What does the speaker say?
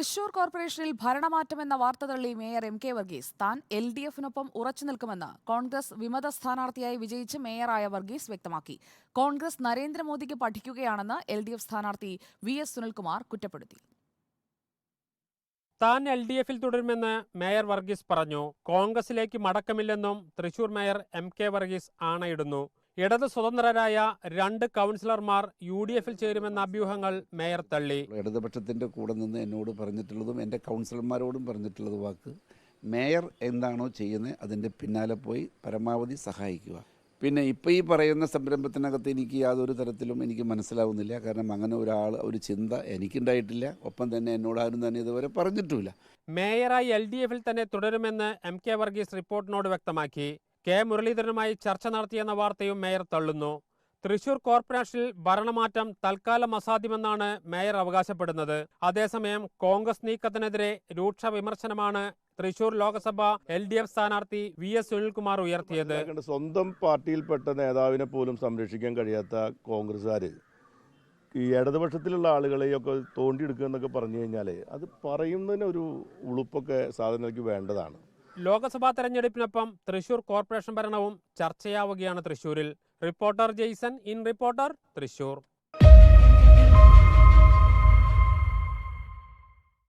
തൃശൂർ കോർപ്പറേഷനിൽ ഭരണമാറ്റമെന്ന വാർത്ത തള്ളി മേയർ എം കെ വർഗീസ്. താൻ എൽ ഡി എഫിനൊപ്പം ഉറച്ചു നിൽക്കുമെന്ന് കോൺഗ്രസ് വിമത സ്ഥാനാർത്ഥിയായി വിജയിച്ച് മേയറായ വർഗീസ് വ്യക്തമാക്കി. കോൺഗ്രസ് നരേന്ദ്രമോദിക്ക് പഠിക്കുകയാണെന്ന് എൽ ഡി എഫ് സ്ഥാനാർത്ഥി വി എസ് സുനിൽകുമാർ കുറ്റപ്പെടുത്തി. താൻ എൽ ഡി എഫിൽ തുടരുമെന്ന് മേയർ വർഗീസ് പറഞ്ഞു. കോൺഗ്രസിലേക്ക് മടക്കമില്ലെന്നും Thrissur mayor M K Varghese ആണയിടുന്നു. ഇടത് സ്വതന്ത്രരായ രണ്ട് കൗൺസിലർമാർ യു ഡി എഫിൽ ചേരുമെന്ന അഭ്യൂഹങ്ങൾ മേയർ തള്ളി. ഇടതുപക്ഷത്തിന്റെ കൂടെ നിന്ന് എന്നോട് പറഞ്ഞിട്ടുള്ളതും എന്റെ കൗൺസിലർമാരോടും പറഞ്ഞിട്ടുള്ളത് വാക്ക്. മേയർ എന്താണോ ചെയ്യുന്നത് അതിന്റെ പിന്നാലെ പോയി പരമാവധി സഹായിക്കുക. പിന്നെ ഇപ്പോൾ ഈ പറയുന്ന സംരംഭത്തിനകത്ത് എനിക്ക് യാതൊരു തരത്തിലും എനിക്ക് മനസ്സിലാവുന്നില്ല. കാരണം അങ്ങനെ ഒരാൾ ഒരു ചിന്ത എനിക്കുണ്ടായിട്ടില്ല. ഒപ്പം തന്നെ എന്നോട് ആരും തന്നെ ഇതുവരെ പറഞ്ഞിട്ടുമില്ല. മേയറായി എൽ ഡി എഫിൽ തന്നെ തുടരുമെന്ന് എം കെ വർഗീസ് റിപ്പോർട്ടിനോട് വ്യക്തമാക്കി. കെ. മുരളീധരനുമായി ചർച്ച നടത്തിയെന്ന വാർത്തയും മേയർ തള്ളുന്നു. തൃശൂർ കോർപ്പറേഷനിൽ ഭരണമാറ്റം തൽക്കാലം അസാധ്യമെന്നാണ് മേയർ അവകാശപ്പെടുന്നത്. അതേസമയം കോൺഗ്രസ് നീക്കത്തിനെതിരെ രൂക്ഷ വിമർശനമാണ് Thrissur Lok Sabha L D F സ്ഥാനാർത്ഥി വി എസ് സുനിൽകുമാർ ഉയർത്തിയത്. സ്വന്തം പാർട്ടിയിൽപ്പെട്ട നേതാവിനെ പോലും സംരക്ഷിക്കാൻ കഴിയാത്ത കോൺഗ്രസ്സുകാർ ഈ ഇടതുപക്ഷത്തിലുള്ള ആളുകളെയൊക്കെ തോണ്ടിയെടുക്കുക എന്നൊക്കെ പറഞ്ഞു കഴിഞ്ഞാൽ അത് പറയുന്നതിന് ഒരു ഉളുപ്പൊക്കെ സാധനങ്ങൾക്ക് വേണ്ടതാണ്. ലോക്സഭാ തെരഞ്ഞെടുപ്പിനൊപ്പം തൃശൂർ കോർപ്പറേഷൻ ഭരണവും ചർച്ചയാവുകയാണ് തൃശൂരിൽ. Reporter Jaison in reporter Thrissur.